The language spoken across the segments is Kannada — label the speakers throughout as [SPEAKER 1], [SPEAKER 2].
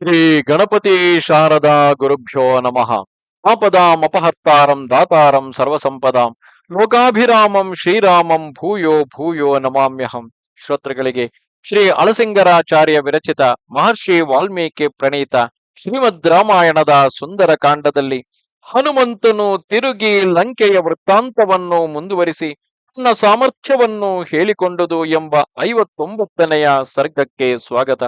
[SPEAKER 1] ಶ್ರೀ ಗಣಪತಿ ಶಾರದಾ ಗುರುಭ್ಯೋ ನಮಃ. ಆಪದಾಮಪಹರ್ತಾರಂ ದಾತಾರಂ ಸರ್ವಸಂಪದಾಂ. ಲೋಕಾಭಿರಾಮಂ ಶ್ರೀರಾಮಂ ಭೂಯೋ ಭೂಯೋ ನಮಾಮ್ಯಹಂ. ಶ್ರೋತೃಗಳಿಗೆ ಶ್ರೀ ಅಳಸಿಂಗರಾಚಾರ್ಯ ವಿರಚಿತ ಮಹರ್ಷಿ ವಾಲ್ಮೀಕಿ ಪ್ರಣೀತ ಶ್ರೀಮದ್ ರಾಮಾಯಣದ ಸುಂದರ ಕಾಂಡದಲ್ಲಿ ಹನುಮಂತನು ತಿರುಗಿ ಲಂಕೆಯ ವೃತ್ತಾಂತವನ್ನು ಮುಂದುವರಿಸಿ ತನ್ನ ಸಾಮರ್ಥ್ಯವನ್ನು ಹೇಳಿಕೊಂಡುದು ಎಂಬ ಐವತ್ತೊಂಬತ್ತನೆಯ ಸರ್ಗಕ್ಕೆ ಸ್ವಾಗತ.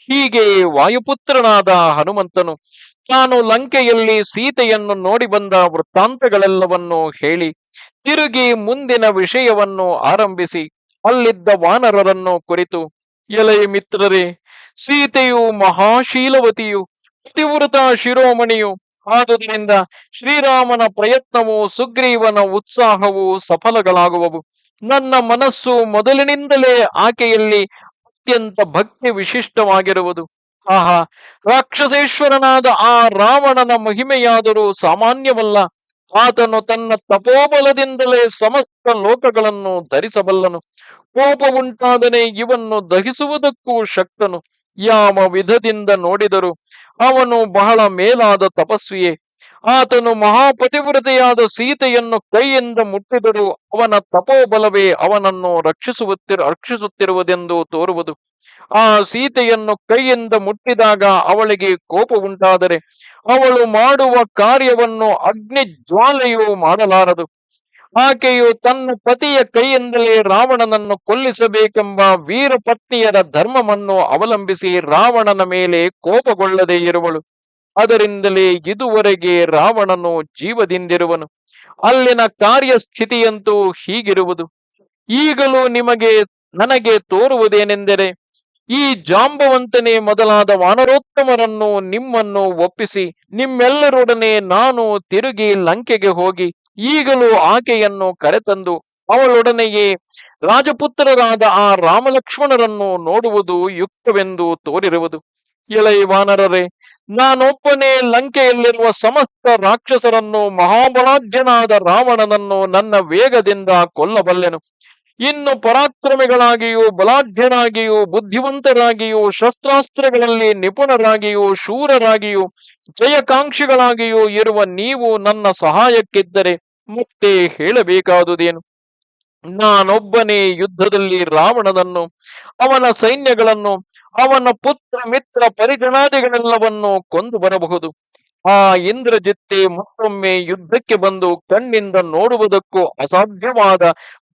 [SPEAKER 1] ಹೀಗೆ ವಾಯುಪುತ್ರನಾದ ಹನುಮಂತನು ತಾನು ಲಂಕೆಯಲ್ಲಿ ಸೀತೆಯನ್ನು ನೋಡಿ ಬಂದ ವೃತ್ತಾಂತಗಳೆಲ್ಲವನ್ನು ಹೇಳಿ ತಿರುಗಿ ಮುಂದಿನ ವಿಷಯವನ್ನು ಆರಂಭಿಸಿ ಅಲ್ಲಿದ್ದ ವಾನರರನ್ನು ಕುರಿತು ಎಲೆಯ ಮಿತ್ರರೇ, ಸೀತೆಯು ಮಹಾಶೀಲವತಿಯು ಪ್ರತಿವೃತ ಶಿರೋಮಣಿಯು, ಆದುದರಿಂದ ಶ್ರೀರಾಮನ ಪ್ರಯತ್ನವು ಸುಗ್ರೀವನ ಉತ್ಸಾಹವು ಸಫಲಗಳಾಗುವವು. ನನ್ನ ಮನಸ್ಸು ಮೊದಲಿನಿಂದಲೇ ಆಕೆಯಲ್ಲಿ ಅತ್ಯಂತ ಭಕ್ತಿ ವಿಶಿಷ್ಟವಾಗಿರುವುದು. ಆಹಾ, ರಾಕ್ಷಸೇಶ್ವರನಾದ ಆ ರಾವಣನ ಮಹಿಮೆಯಾದರೂ ಸಾಮಾನ್ಯವಲ್ಲ. ಆತನು ತನ್ನ ತಪೋಬಲದಿಂದಲೇ ಸಮಸ್ತ ಲೋಕಗಳನ್ನು ಧರಿಸಬಲ್ಲನು. ಕೋಪ ಉಂಟಾದನೆ ಇವನ್ನು ದಹಿಸುವುದಕ್ಕೂ ಶಕ್ತನು. ಯಾವ ವಿಧದಿಂದ ನೋಡಿದರು ಅವನು ಬಹಳ ಮೇಲಾದ ತಪಸ್ವಿಯೇ. ಆತನು ಮಹಾಪತಿವ್ರತೆಯಾದ ಸೀತೆಯನ್ನು ಕೈಯಿಂದ ಮುಟ್ಟಿದರೂ ಅವನ ತಪೋಬಲವೇ ಅವನನ್ನು ರಕ್ಷಿಸುತ್ತಿರು ರಕ್ಷಿಸುತ್ತಿರುವುದೆಂದು ತೋರುವುದು. ಆ ಸೀತೆಯನ್ನು ಕೈಯಿಂದ ಮುಟ್ಟಿದಾಗ ಅವಳಿಗೆ ಕೋಪ ಉಂಟಾದರೆ ಅವಳು ಮಾಡುವ ಕಾರ್ಯವನ್ನು ಅಗ್ನಿ ಜ್ವಾಲೆಯು ಮಾಡಲಾರದು. ಆಕೆಯು ತನ್ನ ಪತಿಯ ಕೈಯಿಂದಲೇ ರಾವಣನನ್ನು ಕೊಲ್ಲಿಸಬೇಕೆಂಬ ವೀರ ಪತ್ನಿಯರ ಧರ್ಮವನ್ನು ಅವಲಂಬಿಸಿ ರಾವಣನ ಮೇಲೆ ಕೋಪಗೊಳ್ಳದೇ ಇರುವಳು. ಅದರಿಂದಲೇ ಇದುವರೆಗೆ ರಾವಣನು ಜೀವದಿಂದಿರುವನು. ಅಲ್ಲಿನ ಕಾರ್ಯಸ್ಥಿತಿಯಂತೂ ಹೀಗಿರುವುದು. ಈಗಲೂ ನಿಮಗೆ, ನನಗೆ ತೋರುವುದೇನೆಂದರೆ, ಈ ಜಾಂಬವಂತನೆ ಮೊದಲಾದ ವಾನರೋತ್ತಮರನ್ನು ನಿಮ್ಮನ್ನು ಒಪ್ಪಿಸಿ, ನಿಮ್ಮೆಲ್ಲರೊಡನೆ ನಾನು ತಿರುಗಿ ಲಂಕೆಗೆ ಹೋಗಿ, ಈಗಲೂ ಆಕೆಯನ್ನು ಕರೆತಂದು, ಅವಳೊಡನೆಯೇ ರಾಜಪುತ್ರರಾದ ಆ ರಾಮಲಕ್ಷ್ಮಣರನ್ನು ನೋಡುವುದು ಯುಕ್ತವೆಂದು ತೋರಿರುವುದು. ಎಲೈ ವಾನರರೇ ನಾನೊಬ್ಬನೇ ಲಂಕೆಯಲ್ಲಿರುವ ಸಮಸ್ತ ರಾಕ್ಷಸರನ್ನು ಮಹಾಬಲಾಢ್ಯನಾದ ರಾವಣನನ್ನು ನನ್ನ ವೇಗದಿಂದ ಕೊಲ್ಲಬಲ್ಲೆನು. ಇನ್ನು ಪರಾಕ್ರಮಿಗಳಾಗಿಯೂ, ಬಲಾಢ್ಯನಾಗಿಯೂ, ಬುದ್ಧಿವಂತರಾಗಿಯೂ, ಶಸ್ತ್ರಾಸ್ತ್ರಗಳಲ್ಲಿ ನಿಪುಣರಾಗಿಯೂ, ಶೂರರಾಗಿಯೂ, ಜಯಕಾಂಕ್ಷಿಗಳಾಗಿಯೂ ಇರುವ ನೀವು ನನ್ನ ಸಹಾಯಕ್ಕಿದ್ದರೆ ಮತ್ತೆ ಹೇಳಬೇಕಾದುದೇನು? ನಾನೊಬ್ಬನೇ ಯುದ್ಧದಲ್ಲಿ ರಾವಣನನ್ನು, ಅವನ ಸೈನ್ಯಗಳನ್ನು ಅವನ ಪುತ್ರ ಮಿತ್ರ ಪರಿಜನಾದಿಗಳೆಲ್ಲವನ್ನು ಕೊಂದು ಬರಬಹುದು. ಆ ಇಂದ್ರಜಿತ್ತೆ ಮತ್ತೊಮ್ಮೆ ಯುದ್ಧಕ್ಕೆ ಬಂದು ಕಣ್ಣಿಂದ ನೋಡುವುದಕ್ಕೂ ಅಸಾಧ್ಯವಾದ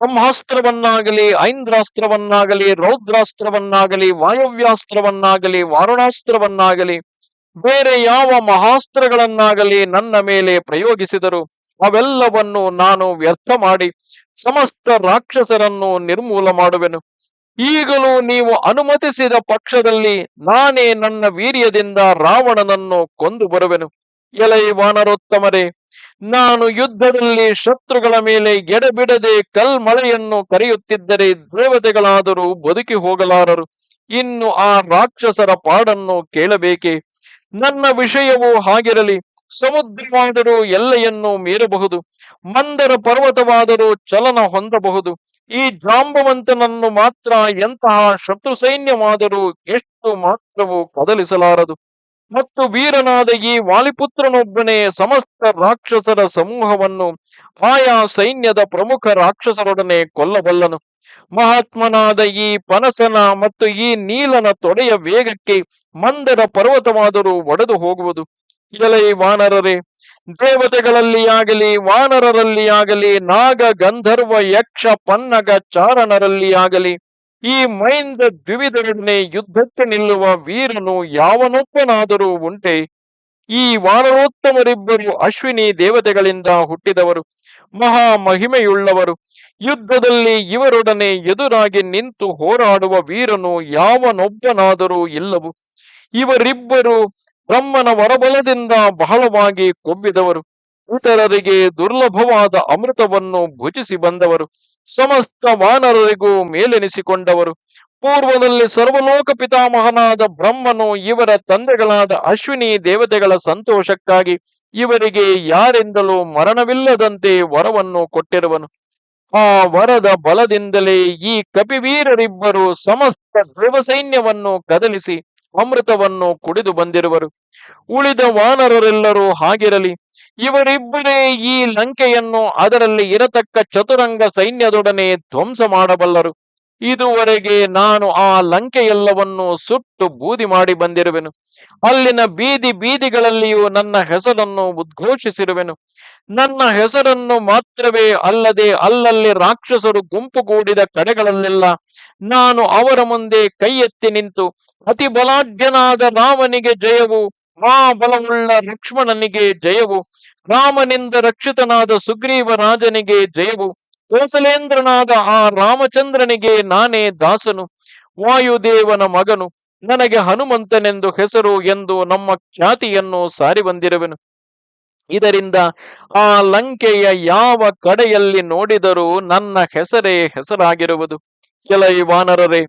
[SPEAKER 1] ಬ್ರಹ್ಮಾಸ್ತ್ರವನ್ನಾಗಲಿ, ಐಂದ್ರಾಸ್ತ್ರವನ್ನಾಗಲಿ, ರೌದ್ರಾಸ್ತ್ರವನ್ನಾಗಲಿ, ವಾಯವ್ಯಾಸ್ತ್ರವನ್ನಾಗಲಿ, ವಾರುಣಾಸ್ತ್ರವನ್ನಾಗಲಿ, ಬೇರೆ ಯಾವ ಮಹಾಸ್ತ್ರಗಳನ್ನಾಗಲಿ ನನ್ನ ಮೇಲೆ ಪ್ರಯೋಗಿಸಿದರು. ಅವೆಲ್ಲವನ್ನು ನಾನು ವ್ಯರ್ಥ ಮಾಡಿ ಸಮಸ್ತ ರಾಕ್ಷಸರನ್ನು ನಿರ್ಮೂಲ ಮಾಡುವೆನು. ಈಗಲೂ ನೀವು ಅನುಮತಿಸಿದ ಪಕ್ಷದಲ್ಲಿ ನಾನೇ ನನ್ನ ವೀರ್ಯದಿಂದ ರಾವಣನನ್ನು ಕೊಂದು ಬರುವೆನು. ಎಲೈ ವಾನರೋತ್ತಮರೇ, ನಾನು ಯುದ್ಧದಲ್ಲಿ ಶತ್ರುಗಳ ಮೇಲೆ ಎಡಬಿಡದೆ ಕಲ್ಮಳೆಯನ್ನು ಕರೆಯುತ್ತಿದ್ದರೆ ದೇವತೆಗಳಾದರೂ ಬದುಕಿ ಹೋಗಲಾರರು. ಇನ್ನು ಆ ರಾಕ್ಷಸರ ಪಾಡನ್ನು ಕೇಳಬೇಕೆ? ನನ್ನ ವಿಷಯವು ಹಾಗಿರಲಿ. ಸಮುದ್ರವಾದರೂ ಎಲ್ಲೆಯನ್ನು ಮೀರಬಹುದು. ಮಂದರ ಪರ್ವತವಾದರೂ ಚಲನ ಹೊಂದಬಹುದು. ಈ ಜಾಂಬವಂತನನ್ನು ಮಾತ್ರ ಎಂತಹ ಶತ್ರು ಸೈನ್ಯವಾದರೂ ಎಷ್ಟು ಮಾತ್ರವೂ ಕದಲಿಸಲಾರದು ಮತ್ತು ವೀರನಾದ ಈ ವಾಲಿಪುತ್ರನೊಬ್ಬನೇ ಸಮಸ್ತ ರಾಕ್ಷಸರ ಸಮೂಹವನ್ನು ಆಯಾ ಸೈನ್ಯದ ಪ್ರಮುಖ ರಾಕ್ಷಸರೊಡನೆ ಕೊಲ್ಲಬಲ್ಲನು. ಮಹಾತ್ಮನಾದ ಈ ಪನಸನ ಮತ್ತು ಈ ನೀಲನ ತೊಡೆಯ ವೇಗಕ್ಕೆ ಮಂದರ ಪರ್ವತವಾದರೂ ಒಡೆದು ಹೋಗುವುದು. ಎಲೈ ವಾನರರೇ, ದೇವತೆಗಳಲ್ಲಿ ಆಗಲಿ, ವಾನರರಲ್ಲಿ ಆಗಲಿ, ನಾಗ ಗಂಧರ್ವ, ಯಕ್ಷ ಪನ್ನಗ ಚಾರಣರಲ್ಲಿ ಆಗಲಿ, ಈ ಮೈಂದ ದ್ವಿವಿಧರೊಡನೆ ಯುದ್ಧಕ್ಕೆ ನಿಲ್ಲುವ ವೀರನು ಯಾವನೊಬ್ಬನಾದರೂ ಉಂಟೆ. ಈ ವಾನರೋತ್ತಮರಿಬ್ಬರು ಅಶ್ವಿನಿ ದೇವತೆಗಳಿಂದ ಹುಟ್ಟಿದವರು, ಮಹಾ ಮಹಿಮೆಯುಳ್ಳವರು. ಯುದ್ಧದಲ್ಲಿ ಇವರೊಡನೆ ಎದುರಾಗಿ ನಿಂತು ಹೋರಾಡುವ ವೀರನು ಯಾವನೊಬ್ಬನಾದರೂ ಇಲ್ಲವು. ಇವರಿಬ್ಬರು ಬ್ರಹ್ಮನ ವರಬಲದಿಂದ ಬಹಳವಾಗಿ ಕೊಬ್ಬಿದವರು ಇತರರಿಗೆ ದುರ್ಲಭವಾದ ಅಮೃತವನ್ನು ಭುಜಿಸಿ ಬಂದವರು. ಸಮಸ್ತ ವಾನರರಿಗೂ ಮೇಲೆನಿಸಿಕೊಂಡವರು. ಪೂರ್ವದಲ್ಲಿ ಸರ್ವಲೋಕ ಪಿತಾಮಹನಾದ ಬ್ರಹ್ಮನು ಇವರ ತಂದೆಗಳಾದ ಅಶ್ವಿನಿ ದೇವತೆಗಳ ಸಂತೋಷಕ್ಕಾಗಿ ಇವರಿಗೆ ಯಾರಿಂದಲೂ ಮರಣವಿಲ್ಲದಂತೆ ವರವನ್ನು ಕೊಟ್ಟಿರುವನು. ಆ ವರದ ಬಲದಿಂದಲೇ ಈ ಕಪಿವೀರರಿಬ್ಬರು ಸಮಸ್ತ ದೇವ ಸೈನ್ಯವನ್ನು ಕದಲಿಸಿ ಅಮೃತವನ್ನು ಕುಡಿದು ಬಂದಿರುವರು. ಉಳಿದ ವಾನರರೆಲ್ಲರೂ ಹಾಗಿರಲಿ, ಇವರಿಬ್ಬರೇ ಈ ಲಂಕೆಯನ್ನು ಅದರಲ್ಲಿ ಇರತಕ್ಕ ಚತುರಂಗ ಸೈನ್ಯದೊಡನೆ ಧ್ವಂಸ ಮಾಡಬಲ್ಲರು. ಇದುವರೆಗೆ ನಾನು ಆ ಲಂಕೆಯೆಲ್ಲವನ್ನು ಸುಟ್ಟು ಬೂದಿ ಮಾಡಿ ಬಂದಿರುವೆನು. ಅಲ್ಲಿನ ಬೀದಿ ಬೀದಿಗಳಲ್ಲಿಯೂ ನನ್ನ ಹೆಸರನ್ನು ಉದ್ಘೋಷಿಸಿರುವೆನು. ನನ್ನ ಹೆಸರನ್ನು ಮಾತ್ರವೇ ಅಲ್ಲದೆ ಅಲ್ಲಲ್ಲಿ ರಾಕ್ಷಸರು ಗುಂಪುಗೂಡಿದ ಕಡೆಗಳಲ್ಲೆಲ್ಲ ನಾನು ಅವರ ಮುಂದೆ ಕೈ ಎತ್ತಿ ನಿಂತು, ಅತಿ ಬಲಾಢ್ಯನಾದ ರಾಮನಿಗೆ ಜಯವು ಮಹಾಬಲವುಳ್ಳ ಲಕ್ಷ್ಮಣನಿಗೆ ಜಯವು, ರಾಮನಿಂದ ರಕ್ಷಿತನಾದ ಸುಗ್ರೀವ ರಾಜನಿಗೆ ಜಯವು ಕೋಸಲೇಂದ್ರನಾದ ಆ ರಾಮಚಂದ್ರನಿಗೆ ನಾನೇ ದಾಸನು, ವಾಯುದೇವನ ಮಗನು, ನನಗೆ ಹನುಮಂತನೆಂದು ಹೆಸರು ಎಂದು ನಮ್ಮ ಖ್ಯಾತಿಯನ್ನು ಸಾರಿ ಬಂದಿರುವೆನು. ಇದರಿಂದ ಆ ಲಂಕೆಯ ಯಾವ ಕಡೆಯಲ್ಲಿ ನೋಡಿದರೂ ನನ್ನ ಹೆಸರೇ ಹೆಸರಾಗಿರುವುದು. ಈ ವಾನರರೇ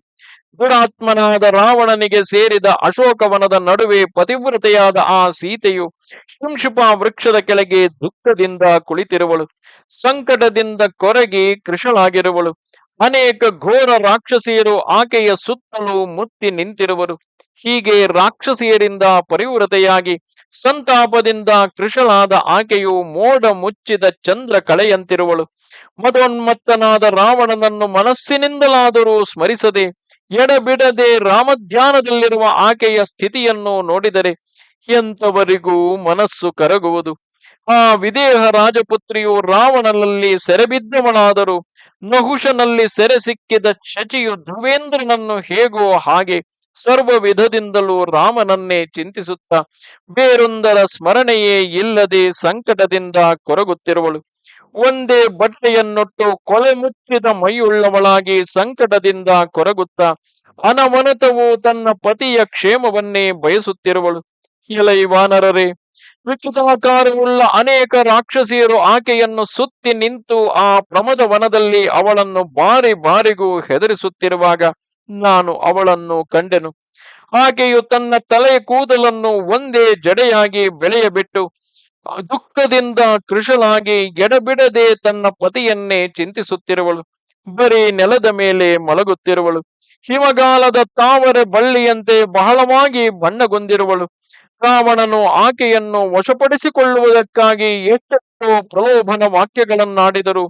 [SPEAKER 1] ದುರಾತ್ಮನಾದ ರಾವಣನಿಗೆ ಸೇರಿದ ಅಶೋಕವನದ ನಡುವೆ ಪತಿವ್ರತೆಯಾದ ಆ ಸೀತೆಯು ಶಿಂಶುಪ ವೃಕ್ಷದ ಕೆಳಗೆ ದುಃಖದಿಂದ ಕುಳಿತಿರುವಳು. ಸಂಕಟದಿಂದ ಕೊರಗಿ ಕೃಷಳಾಗಿರುವಳು ಅನೇಕ ಘೋರ ರಾಕ್ಷಸಿಯರು ಆಕೆಯ ಸುತ್ತಲೂ ಮುತ್ತಿ ನಿಂತಿರುವರು. ಹೀಗೆ ರಾಕ್ಷಸಿಯರಿಂದ ಪರಿವೃತೆಯಾಗಿ ಸಂತಾಪದಿಂದ ಕೃಷಳಾದ ಆಕೆಯು ಮೋಡ ಮುಚ್ಚಿದ ಚಂದ್ರ ಕಳೆಯಂತಿರುವಳು. ಮದೋನ್ಮತ್ತನಾದ ರಾವಣನನ್ನು ಮನಸ್ಸಿನಿಂದಲಾದರೂ ಸ್ಮರಿಸದೆ ಎಡಬಿಡದೆ ರಾಮಧ್ಯಾನದಲ್ಲಿರುವ ಆಕೆಯ ಸ್ಥಿತಿಯನ್ನು ನೋಡಿದರೆ ಎಂತವರಿಗೂ ಮನಸ್ಸು ಕರಗುವುದು. ಆ ವಿದೇಹ ರಾಜಪುತ್ರಿಯು ರಾವಣನಲ್ಲಿ ಸೆರೆಬಿದ್ದವಳಾದರೂ ನಹುಶನಲ್ಲಿ ಸೆರೆ ಸಿಕ್ಕಿದ ಶಚಿಯು ಧ್ರುವೇಂದ್ರನನ್ನು ಹೇಗೋ ಹಾಗೆ ಸರ್ವ ವಿಧದಿಂದಲೂ ರಾಮನನ್ನೇ ಚಿಂತಿಸುತ್ತಾ ಬೇರೊಂದರ ಸ್ಮರಣೆಯೇ ಇಲ್ಲದೆ ಸಂಕಟದಿಂದ ಕೊರಗುತ್ತಿರುವಳು. ಒಂದೇ ಬಟ್ಟೆಯನ್ನೊಟ್ಟು ಕೊಲೆ ಮುಚ್ಚಿದ ಮೈಯುಳ್ಳವಳಾಗಿ ಸಂಕಟದಿಂದ ಕೊರಗುತ್ತ ಅನವನತವು ತನ್ನ ಪತಿಯ ಕ್ಷೇಮವನ್ನೇ ಬಯಸುತ್ತಿರುವಳು. ಎಲೈ ವಾನರರೇ ವಿಚಿತಾಕಾರವುಳ್ಳ ಅನೇಕ ರಾಕ್ಷಸಿಯರು ಆಕೆಯನ್ನು ಸುತ್ತಿ ನಿಂತು ಆ ಪ್ರಮದ ವನದಲ್ಲಿ ಅವಳನ್ನು ಬಾರಿ ಬಾರಿಗೂ ಹೆದರಿಸುತ್ತಿರುವಾಗ ನಾನು ಅವಳನ್ನು ಕಂಡೆನು. ಆಕೆಯು ತನ್ನ ತಲೆ ಕೂದಲನ್ನು ಒಂದೇ ಜಡೆಯಾಗಿ ಬೆಳೆಯಬಿಟ್ಟು ದುಃಖದಿಂದ ಕೃಶಲಾಗಿ ಎಡಬಿಡದೆ ತನ್ನ ಪತಿಯನ್ನೇ ಚಿಂತಿಸುತ್ತಿರುವಳು. ಬರೀ ನೆಲದ ಮೇಲೆ ಮಲಗುತ್ತಿರುವಳು. ಹಿಮಗಾಲದ ತಾವರೆ ಬಳ್ಳಿಯಂತೆ ಬಹಳವಾಗಿ ಬಣ್ಣಗೊಂದಿರುವಳು. ರಾವಣನು ಆಕೆಯನ್ನು ವಶಪಡಿಸಿಕೊಳ್ಳುವುದಕ್ಕಾಗಿ ಎಷ್ಟೆಷ್ಟೋ ಪ್ರಲೋಭನ ವಾಕ್ಯಗಳನ್ನಾಡಿದರು.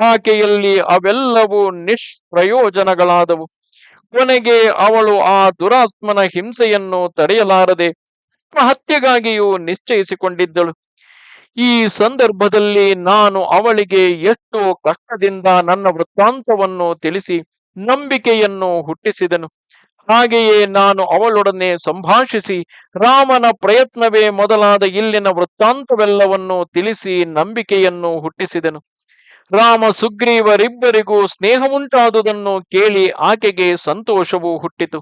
[SPEAKER 1] ಆಕೆಯಲ್ಲಿ ಅವೆಲ್ಲವೂ ನಿಷ್ಪ್ರಯೋಜನಗಳಾದವು. ಕೊನೆಗೆ ಅವಳು ಆ ದುರಾತ್ಮನ ಹಿಂಸೆಯನ್ನು ತಡೆಯಲಾರದೆ, ಹತ್ಯೆಗಾಗಿಯೂ ನಿಶ್ಚಯಿಸಿಕೊಂಡಿದ್ದಳು. ಈ ಸಂದರ್ಭದಲ್ಲಿ ನಾನು ಅವಳಿಗೆ ಎಷ್ಟು ಕಷ್ಟದಿಂದ ನನ್ನ ವೃತ್ತಾಂತವನ್ನು ತಿಳಿಸಿ ನಂಬಿಕೆಯನ್ನು ಹುಟ್ಟಿಸಿದನು. ಹಾಗೆಯೇ ನಾನು ಅವಳೊಡನೆ ಸಂಭಾಷಿಸಿ ರಾಮನ ಪ್ರಯತ್ನವೇ ಮೊದಲಾದ ಇಲ್ಲಿನ ವೃತ್ತಾಂತವೆಲ್ಲವನ್ನು ತಿಳಿಸಿ ನಂಬಿಕೆಯನ್ನು ಹುಟ್ಟಿಸಿದನು. ರಾಮ ಸುಗ್ರೀವರಿಬ್ಬರಿಗೂ ಸ್ನೇಹವುಂಟಾದುದನ್ನು ಕೇಳಿ ಆಕೆಗೆ ಸಂತೋಷವೂ ಹುಟ್ಟಿತು.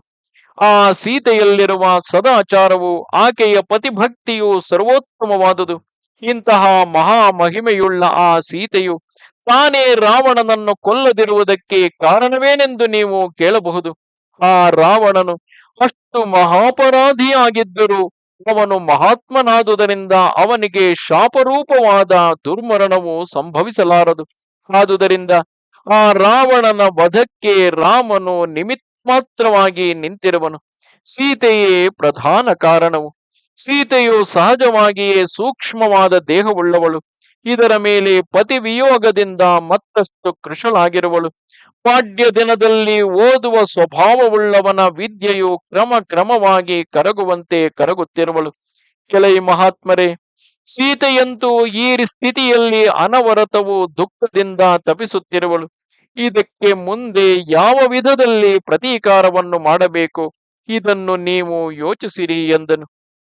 [SPEAKER 1] ಆ ಸೀತೆಯಲ್ಲಿರುವ ಸದಾಚಾರವು ಆಕೆಯ ಪತಿಭಕ್ತಿಯು ಸರ್ವೋತ್ತಮವಾದುದು. ಇಂತಹ ಮಹಾ ಮಹಿಮೆಯುಳ್ಳ ಆ ಸೀತೆಯು ತಾನೇ ರಾವಣನನ್ನು ಕೊಲ್ಲದಿರುವುದಕ್ಕೆ ಕಾರಣವೇನೆಂದು ನೀವು ಕೇಳಬಹುದು. ಆ ರಾವಣನು ಅಷ್ಟು ಮಹಾಪರಾಧಿಯಾಗಿದ್ದರೂ ಅವನು ಮಹಾತ್ಮನಾದುದರಿಂದ ಅವನಿಗೆ ಶಾಪರೂಪವಾದ ದುರ್ಮರಣವು ಸಂಭವಿಸಲಾರದು. ಆದುದರಿಂದ ಆ ರಾವಣನ ವಧಕ್ಕೆ ರಾಮನು ನಿಮಿತ್ ಮಾತ್ರವಾಗಿ ನಿಂತಿರುವನು. ಸೀತೆಯೇ ಪ್ರಧಾನ ಕಾರಣವು. ಸೀತೆಯು ಸಹಜವಾಗಿಯೇ ಸೂಕ್ಷ್ಮವಾದ ದೇಹವುಳ್ಳವಳು. ಇದರ ಮೇಲೆ ಪತಿ ವಿಯೋಗದಿಂದ ಮತ್ತಷ್ಟು ಕೃಶಳಾಗಿರುವಳು. ಪಾಡ್ಯ ದಿನದಲ್ಲಿ ಓದುವ ಸ್ವಭಾವವುಳ್ಳವನ ವಿದ್ಯೆಯು ಕ್ರಮ ಕ್ರಮವಾಗಿ ಕರಗುವಂತೆ ಕರಗುತ್ತಿರುವಳು. ಕೆಲೈ ಮಹಾತ್ಮರೇ, ಸೀತೆಯಂತೂ ಈ ಸ್ಥಿತಿಯಲ್ಲಿ ಅನವರತವು ದುಃಖದಿಂದ ತಪಿಸುತ್ತಿರುವಳು. ಇದಕ್ಕೆ ಮುಂದೆ ಯಾವ ವಿಧದಲ್ಲಿ ಪ್ರತೀಕಾರವನ್ನು ಮಾಡಬೇಕು? ಇದನ್ನು ನೀವು ಯೋಚಿಸಿರಿ ಎಂದನು.